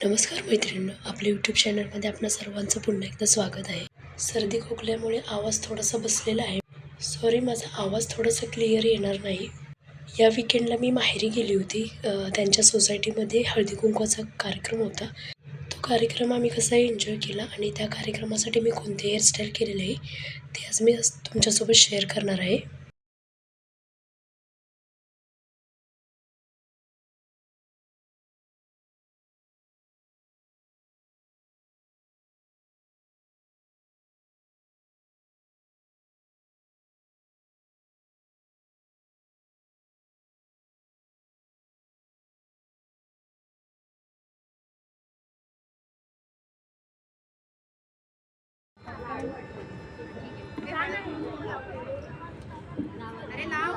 नमस्कार मैत्रिणींनो आपल्या यूट्यूब चॅनलमध्ये आपलं सर्वांचं पुन्हा एकदा स्वागत आहे. सर्दी खोकल्यामुळे आवाज थोडासा बसलेला आहे. सॉरी माझा आवाज थोडासा क्लिअर येणार नाही. या विकेंडला मी माहेरी गेली होती. त्यांच्या सोसायटीमध्ये हळदी कुंकवाचा कार्यक्रम होता. तो कार्यक्रम आम्ही कसा एन्जॉय केला आणि त्या कार्यक्रमासाठी मी कोणते हेअरस्टाईल केलेले आहे ते आज मी तुमच्यासोबत शेअर करणार आहे. अरे नाव